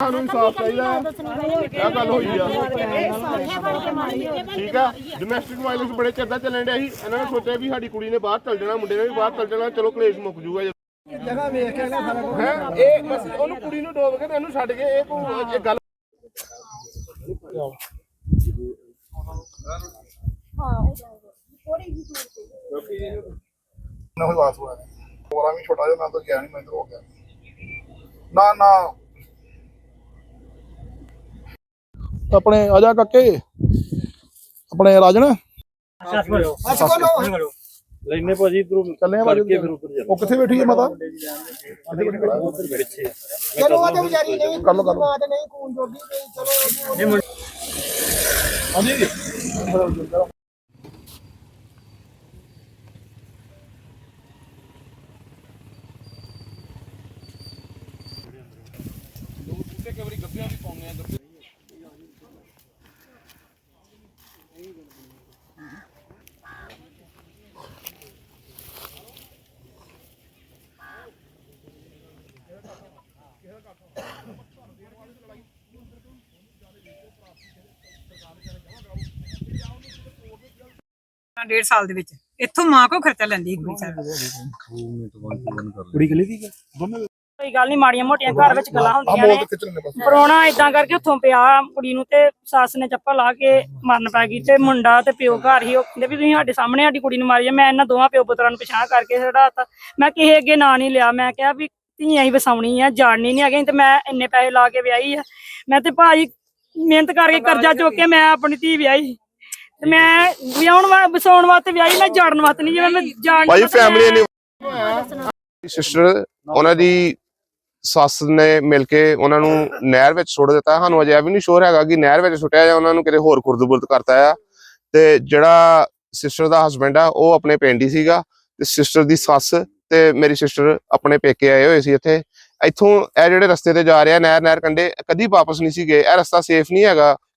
ਸਾਨੂੰ ਇਨਸਾਫ ਚਾਹੀਦਾ ਹੈ। ਇਹ ਗੱਲ ਹੋਈ ਆ। ਠੀਕ ਆ। ਡੋਮੈਸਟਿਕ ਵਾਇਲੈਂਸ ਬੜੇ ਚਿਰ ਦਾ ਚੱਲਣ ਡਿਆ ਸੀ। ਇਹਨਾਂ ਨੇ ਸੋਚਿਆ ਵੀ ਸਾਡੀ ਕੁੜੀ ਨੇ ਬਾਹਰ ਚੱਲ ਜਾਣਾ ਮੁੰਡੇ ਨੇ ਵੀ ਬਾਹਰ ਚੱਲ ਜਾਣਾ। ਚਲੋ ਕਲੇਸ਼ ਮੁੱਕ ਜੂਗਾ ਜਗ੍ਹਾ ਵੇਖ ਕੇ ਸਾਰਾ ਕੁਝ ਹੈ? ਇਹ ਬਸ ਉਹਨੂੰ ਕੁੜੀ ਨੂੰ ਡੋਬ ਕੇ ਤੇ ਇਹਨੂੰ ਛੱਡ ਕੇ ਇਹ ਕੋਈ ਇਹ ਗੱਲ ਨਾ ਹੋਈ ਬਾਤ ਹੋਇਆ ਹੋਰਾਂ ਵੀ ਛੋਟਾ ਜਿਹਾ ਮੈਂ ਤਾਂ ਗਿਆ ਨਹੀਂ ਮੈਂ ਤਾਂ ਹੋ ਗਿਆ। ਨਾ ਨਾ। ਆਪਣੇ ਆਜਾ ਕਾਕੇ। ਆਪਣੇ ਰਾਜਨ ਲੈਨੇ ਭਾਜੀ ਇਧਰੋਂ ਚੱਲੇ ਆ ਬਾਜੂ ਕਰਕੇ ਫਿਰ ਉੱਧਰ ਉਹ ਕਿੱਥੇ ਬੈਠੀ ਹੈ। ਮਾਤਾ ਚਲੋ ਉਹ ਤੇ ਵਿਚਾਰੀ ਨਹੀਂ ਕਰ ਲਓ, ਕਰ ਲਓ। ਮਾਂ ਤੇ ਨਹੀਂ ਖੂਨ ਜੋਗੀ ਤੇ ਚਲੋ ਉਹਦੀ ਹਾਂਜੀ। ਡੇਢ ਸਾਲ ਦੇ ਵਿੱਚ। ਇੱਥੋਂ ਮਾਂ ਕੋ ਖਰਚਾ ਲੈਂਦੀ ਸੀ ਕੁੜੀ ਸਾਰਾ। ਕੁੜੀ ਕਲੀ ਦੀ ਕੋਈ ਗੱਲ ਨਹੀਂ ਮਾੜੀਆਂ ਮੋਟੀਆਂ ਘਰ ਵਿੱਚ ਗੱਲਾਂ ਆ ਹੁੰਦੀਆਂ ਨੇ। ਪਰੋਣਾ ਇਦਾਂ ਕਰਕੇ ਉੱਥੋਂ ਪਿਆ ਕੁੜੀ ਨੂੰ ਤੇ ਸੱਸ ਨੇ ਚੱਪਲ ਲਾ ਕੇ ਮਰਨ ਪੈ ਗਈ ਤੇ ਮੁੰਡਾ ਤੇ ਪਿਓ ਘਰ ਹੀ ਉਹ ਕਹਿੰਦੇ ਵੀ ਤੁਸੀਂ ਸਾਡੇ ਸਾਹਮਣੇ ਸਾਡੀ ਕੁੜੀ ਨੂੰ ਮਾਰੀ ਆ ਮੈਂ ਇਹਨਾਂ ਦੋਵਾਂ ਪਿਓ ਪੁੱਤਰਾਂ ਨੂੰ ਪਛਾਣ ਕਰਕੇ ਛਡਾਤਾ। ਮੈਂ ਕਿਸੇ ਅੱਗੇ ਨਾਂ ਨਹੀਂ ਲਿਆ ਮੈਂ ਕਿਹਾ ਵੀ ਧੀਆਂ ਹੀ ਵਸਾਉਣੀ ਆ ਜਾਣਨੀ ਨਹੀਂ ਹੈਗੇ ਤੇ ਮੈਂ ਇੰਨੇ ਪੈਸੇ ਲਾ ਕੇ ਵਿਆਹੀ ਆ। ਮੈਂ ਤੇ ਭਾਜੀ ਮਿਹਨਤ ਕਰਕੇ ਕਰਜ਼ਾ ਚੁੱਕ ਕੇ ਮੈਂ ਆਪਣੀ ਧੀ ਵਿਆਹੀ। ਤੇ ਮੈਂ ਵਿਆਹਣ ਵਾ ਵਸਾਉਣ ਵਾਸਤੇ ਵਿਆਹੀ ਮੈਂ ਜਾਣ ਵਾਸਤੇ ਨਹੀਂ ਜਿਵੇਂ ਮੈਂ ਜਾਣ ਭਾਈ ਫੈਮਿਲੀ ਨੇ ਸਿਸਟਰ ਉਹਨਾਂ ਦੀ ਸੱਸ ਨੇ ਮਿਲ ਕੇ ਉਹਨਾਂ ਨੂੰ ਨਹਿਰ ਵਿੱਚ ਸੁੱਟ ਦਿੱਤਾ। ਸਾਨੂੰ ਅਜੇ ਵੀ ਨਹੀਂ ਸ਼ੋਰ ਹੈਗਾ ਕਿ ਨਹਿਰ ਵਿੱਚ ਸੁੱਟਿਆ ਜਾਂ ਉਹਨਾਂ ਨੂੰ ਕਿਤੇ ਹੋਰ ਖੁਰਦ-ਬੁਰਦ ਕਰਤਾ ਆ। ਤੇ ਜਿਹੜਾ ਸਿਸਟਰ ਦਾ ਹਸਬੰਡ ਆ ਉਹ ਆਪਣੇ ਪਿੰਡ ਹੀ ਸੀਗਾ। ਤੇ ਸਿਸਟਰ ਦੀ ਸੱਸ ਤੇ ਮੇਰੀ ਸਿਸਟਰ ਆਪਣੇ ਪੇਕੇ ਆਏ ਹੋਏ ਸੀ ਇੱਥੇ। ਇੱਥੋਂ ਇਹ ਜਿਹੜੇ ਰਸਤੇ ਤੇ ਜਾ ਰਿਹਾ ਨਹਿਰ ਨਹਿਰ ਕੰਡੇ ਕਦੀ ਵਾਪਸ ਨਹੀਂ ਸੀ ਗਏ। ਇਹ ਰਸਤਾ ਸੇਫ ਨਹੀਂ ਹੈਗਾ।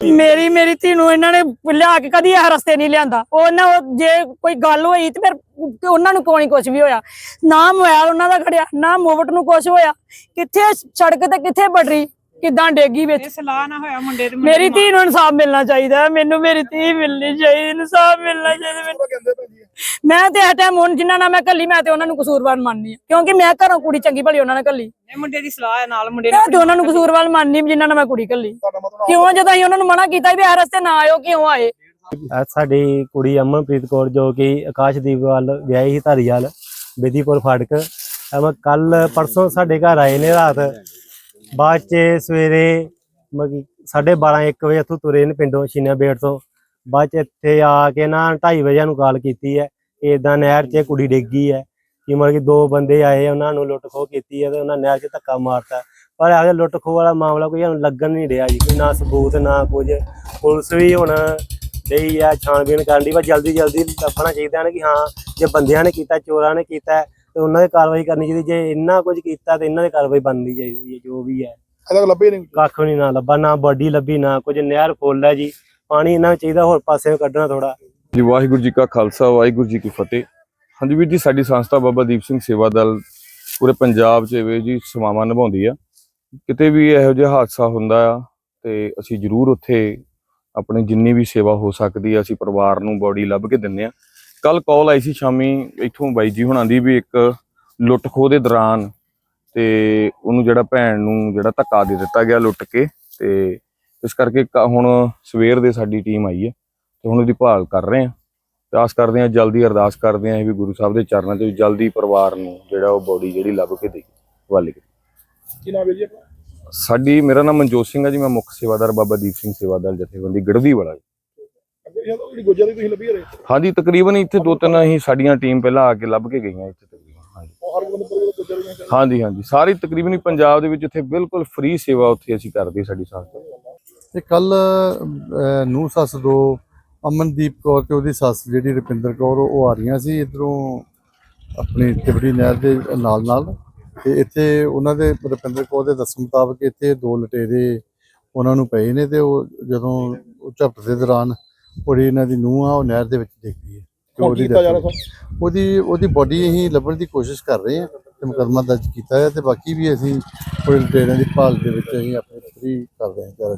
ਮੇਰੀ ਮੇਰੀ ਧੀ ਨੂੰ ਇਹਨਾਂ ਨੇ ਲਿਆ ਕੇ ਕਦੀ ਇਹ ਰਸਤੇ ਨਹੀਂ ਲਿਆਂਦਾ। ਉਹ ਨਾ ਜੇ ਕੋਈ ਗੱਲ ਹੋਈ ਤੇ ਫਿਰ ਉਹਨਾਂ ਨੂੰ ਕੋਈ ਕੁਝ ਵੀ ਹੋਇਆ? ਨਾ ਮੋਬਾਈਲ ਉਹਨਾਂ ਦਾ ਖੜਿਆ, ਨਾ ਮੋਵਟ ਨੂੰ ਕੁਝ ਹੋਇਆ। ਕਿੱਥੇ ਸੜਕ ਤੇ ਕਿੱਥੇ ਬਟਰੀ? ਕਿਦਾਂ ਡੇਗੀ ਵਿੱਚ? ਸਲਾਹ ਨਾ ਹੋਇਆ ਮੁੰਡੇ ਦੇ ਮੇਰੀ ਧੀ ਨੂੰ ਇਨਸਾਫ ਮਿਲਣਾ ਚਾਹੀਦਾ ਹੈ। ਮੈਨੂੰ ਮੇਰੀ ਧੀ ਮਿਲਣੀ ਚਾਹੀਦੀ ਇਨਸਾਫ ਮਿਲਣਾ ਚਾਹੀਦਾ ਮੈਨੂੰ। ਕਹਿੰਦੇ ਭਾਜੀ ਮੈਂ ਤੇ ਇਸ ਟਾਈਮ ਹੁਣ ਜਿਨ੍ਹਾਂ ਨਾਲ ਮੈਂ ਕੱਲੀ ਮੈਂ ਤੇ ਉਹਨਾਂ ਨੂੰ ਕਸੂਰਵਾਰ ਮੰਨਨੀ ਆ ਕਿਉਂਕਿ ਮੈਂ ਘਰੋਂ ਕੁੜੀ ਚੰਗੀ ਭਲੀ ਉਹਨਾਂ ਨਾਲ ਕੱਲੀ ਇਹ ਮੁੰਡੇ ਦੀ ਸਲਾਹ ਹੈ ਨਾਲ ਮੁੰਡੇ ਮੈਂ ਤੇ ਉਹਨਾਂ ਨੂੰ ਕਸੂਰਵਾਰ ਮੰਨਨੀ ਜਿਨ੍ਹਾਂ ਨਾਲ ਮੈਂ ਕੁੜੀ ਕੱਲੀ ਤੁਹਾਡਾ ਮਤਲਬ ਕਿਉਂ ਜਦੋਂ ਅਸੀਂ ਉਹਨਾਂ ਨੂੰ ਮਨਾ ਕੀਤਾ ਵੀ ਇਹ ਰਸਤੇ ਨਾ ਆਇਓ ਕਿਉਂ ਆਏ? ਇਹ ਸਾਡੀ ਕੁੜੀ ਅਮਨਪ੍ਰੀਤ ਕੌਰ ਜੋ ਕਿ ਆਕਾਸ਼ਦੀਪ ਵੱਲ ਵਿਆਹੀ ਸੀ ਧਾਰੀਵਾਲ ਬੇਦੀਪੁਰ ਫਾਟਕ। ਅਮ ਕੱਲ ਪਰਸੋਂ ਸਾਡੇ ਘਰ ਆਏ ਨੇ ਰਾਤ। ਬਾਅਦ ਚ ਸਵੇਰੇ ਮਗੀ 12:30 1 ਵਜੇ ਇੱਥੋਂ ਤੁਰੇ ਨੇ ਪਿੰਡੋਂ ਸ਼ੀਨਾ ਬੇੜ ਤੋਂ। ਬਾਅਦ ਚ ਇੱਥੇ ਆ ਕੇ ਨਾ 2:30 ਵਜੇ ਨੂੰ ਕਾਲ ਕੀਤੀ ਹੈ। ਇਦਾਂ ਨਹਿਰ 'ਚ ਕੁੜੀ ਡਿੱਗੀ ਹੈ। ਕਿ ਮਤਲਬ ਕਿ ਦੋ ਬੰਦੇ ਆਏ, ਉਹਨਾਂ ਨੂੰ ਲੁੱਟ ਖੋਹ ਕੀਤੀ ਹੈ ਤੇ ਉਹਨਾਂ ਨਹਿਰ 'ਚ ਧੱਕਾ ਮਾਰਤਾ। ਪਰ ਆਗੇ ਲੁੱਟ ਖੋਹ ਵਾਲਾ ਮਾਮਲਾ ਕੋਈ ਸਾਨੂੰ ਲੱਗਣ ਨਹੀਂ ਰਿਹਾ ਜੀ, ਕੋਈ ਨਾ ਸਬੂਤ, ਨਾ ਕੁਝ। ਪੁਲਿਸ ਵੀ ਹੁਣ ਡਈ ਆ, ਛਾਣਬੀਣ ਕਰਨ ਦੀ, ਪਰ ਜਲਦੀ ਜਲਦੀ ਲੱਭਣਾ ਚਾਹੀਦਾ ਨੇ ਕਿ ਹਾਂ, ਜੇ ਬੰਦਿਆਂ ਨੇ ਕੀਤਾ, ਚੋਰਾਂ ਨੇ ਕੀਤਾ ਤੇ ਉਹਨਾਂ ਦੀ ਕਾਰਵਾਈ ਕਰਨੀ ਚਾਹੀਦੀ ਜੇ ਇੰਨਾ ਕੁਝ ਕੀਤਾ ਤੇ ਇਹਨਾਂ ਦੀ ਕਾਰਵਾਈ ਬਣਨੀ ਚਾਹੀਦੀ ਹੈ ਜੋ ਵੀ ਹੈ। ਅਜੇ ਤੱਕ ਲੱਭੇ ਨਹੀਂ ਕੱਖ ਨਹੀਂ ਨਾ ਲੱਭਾ ਨਾ ਬਾਡੀ ਲੱਭੀ ਨਾ ਕੁਝ ਨਹਿਰ ਫੁੱਲ ਹੈ ਜੀ। ਪਾਣੀ ਇਹਨਾਂ ਨੂੰ ਚਾਹੀਦਾ ਹੋਰ ਪਾਸੇ ਕੱਢਣਾ ਥੋੜਾ ਜੀ ਵਾਹਿਗੁਰੂ ਜੀ ਕਾ ਖਾਲਸਾ ਵਾਹਿਗੁਰੂ ਜੀ ਕੀ ਫਤਿਹ। ਹਾਂਜੀ ਵੀਰ ਜੀ ਸਾਡੀ ਸੰਸਥਾ ਬਾਬਾ ਦੀਪ ਸਿੰਘ ਸੇਵਾ ਦਲ ਪੂਰੇ ਪੰਜਾਬ 'ਚ ਵੀ ਜੀ ਸੇਵਾਵਾਂ ਨਿਭਾਉਂਦੀ ਆ। ਕਿਤੇ ਵੀ ਇਹੋ ਜਿਹਾ ਹਾਦਸਾ ਹੁੰਦਾ ਆ ਤੇ ਅਸੀਂ ਜ਼ਰੂਰ ਉੱਥੇ ਆਪਣੀ ਜਿੰਨੀ ਵੀ ਸੇਵਾ ਹੋ ਸਕਦੀ ਹੈ ਅਸੀਂ ਪਰਿਵਾਰ ਨੂੰ ਬੋਡੀ ਲੱਭ ਕੇ ਦਿੰਨੇ ਆ। ਕੱਲ ਕਾਲ ਆਈ ਸੀ ਸ਼ਾਮੀ ਇੱਥੋਂ ਬਾਈ ਜੀ ਹੁਣਾਂ ਦੀ ਵੀ ਇੱਕ ਲੁੱਟ ਖੋਹ ਦੇ ਦੌਰਾਨ ਤੇ ਉਹਨੂੰ ਜਿਹੜਾ ਭੈਣ ਨੂੰ ਜਿਹੜਾ ਧੱਕਾ ਦੇ ਦਿੱਤਾ ਗਿਆ ਲੁੱਟ ਕੇ ਤੇ ਇਸ ਕਰਕੇ ਹੁਣ ਸਵੇਰ ਦੇ ਸਾਡੀ ਟੀਮ ਆਈ ਹੈ ਤੇ ਹੁਣ ਉਹਦੀ ਭਾਲ ਕਰ ਰਹੇ ਆ ਤੇ ਆਸ ਕਰਦੇ ਆ ਜਲਦੀ ਅਰਦਾਸ ਕਰਦੇ ਆ ਵੀ ਗੁਰੂ ਸਾਹਿਬ ਦੇ ਚਰਨਾਂ 'ਚ ਜਲਦੀ ਪਰਿਵਾਰ ਨੂੰ ਜਿਹੜਾ ਉਹ ਬੋਡੀ ਜਿਹੜੀ ਲੱਭ ਕੇ ਦੇ ਕਰੇ ਕੀ। ਨਾਮ ਹੈ ਜੀ? ਸਾਡੀ ਮੇਰਾ ਨਾਮ ਮਨਜੋਤ ਸਿੰਘ ਹੈ ਜੀ ਮੈਂ ਮੁੱਖ ਸੇਵਾਦਾਰ ਬਾਬਾ ਦੀਪ ਸਿੰਘ ਸੇਵਾਦਾਰ ਜਥੇਬੰਦੀ ਗੜਦੀ ਵਾਲਾ ਜੀ ਅੱਗੇ ਵੀ ਜਿਹੜੀ ਗੋਜਾ ਦੀ ਤੁਸੀਂ ਲੱਭੀ ਰਹੇ ਹਾਂਜੀ ਤਕਰੀਬਨ ਇੱਥੇ ਦੋ ਤਿੰਨ ਹੀ ਸਾਡੀਆਂ ਟੀਮ ਪਹਿਲਾਂ ਆ ਕੇ ਲੱਭ ਕੇ ਗਈਆਂ ਇੱਥੇ ਤਕਰੀਬਨ ਹਾਂਜੀ। ਉਹ ਹਰ ਬੰਦੇ ਕੋਲ ਗੋਜਾ ਦੀ ਹਾਂਜੀ ਹਾਂਜੀ। ਸਾਰੀ ਤਕਰੀਬਨ ਹੀ ਪੰਜਾਬ ਦੇ ਵਿੱਚ ਇੱਥੇ ਬਿਲਕੁਲ ਫ੍ਰੀ ਸੇਵਾ ਉੱਥੇ ਅਸੀਂ ਕਰਦੇ ਸਾਡੀ ਸੰਸਥਾ ਤੇ ਕੱਲ ਨੂੰ ਸੱਸ ਦੋ ਅਮਨਦੀਪ ਕੌਰ ਤੇ ਉਹਦੀ ਸੱਸ ਜਿਹੜੀ ਰੁਪਿੰਦਰ ਕੌਰ ਉਹ ਆ ਰਹੀਆਂ ਸੀ ਇਧਰੋਂ ਆਪਣੀ ਤਿਬੜੀ ਨਹਿਰ ਦੇ ਨਾਲ ਨਾਲ। ਤੇ ਇੱਥੇ ਉਹਨਾਂ ਦੇ ਰੁਪਿੰਦਰ ਕੌਰ ਦੇ ਦੱਸਣ ਮੁਤਾਬਕ ਇੱਥੇ ਦੋ ਲਟੇਰੇ ਉਹਨਾਂ ਨੂੰ ਪਏ ਨੇ ਤੇ ਉਹ ਜਦੋਂ ਉਹ ਝਪਟ ਦੇ ਦੌਰਾਨ ਉਹ ਇਹਨਾਂ ਦੀ ਨੂੰਹ ਆ ਉਹ ਨਹਿਰ ਦੇ ਵਿੱਚ ਡਿੱਗਦੀ ਹੈ। ਤੇ ਹੁਣ ਉਹਦੀ ਕੀਤਾ ਜਾ death ਰਿਹਾ ਹੋਈ। ਉਹਦੀ ਉਹਦੀ ਬੋਡੀ ਅਸੀਂ ਲੱਭਣ ਦੀ ਕੋਸ਼ਿਸ਼ ਕਰ ਰਹੇ ਹਾਂ ਤੇ ਮੁਕੱਦਮਾ ਦਰਜ ਕੀਤਾ ਹੈ ਤੇ ਬਾਕੀ ਵੀ ਅਸੀਂ ਉਹ ਲਟੇਰਿਆਂ ਦੀ ਭਾਲ ਦੇ ਵਿੱਚ ਅਸੀਂ ਆਪਣੇ ਫਰੀ ਕਰ ਰਹੇ ਹਾਂ ਚਾਰਾ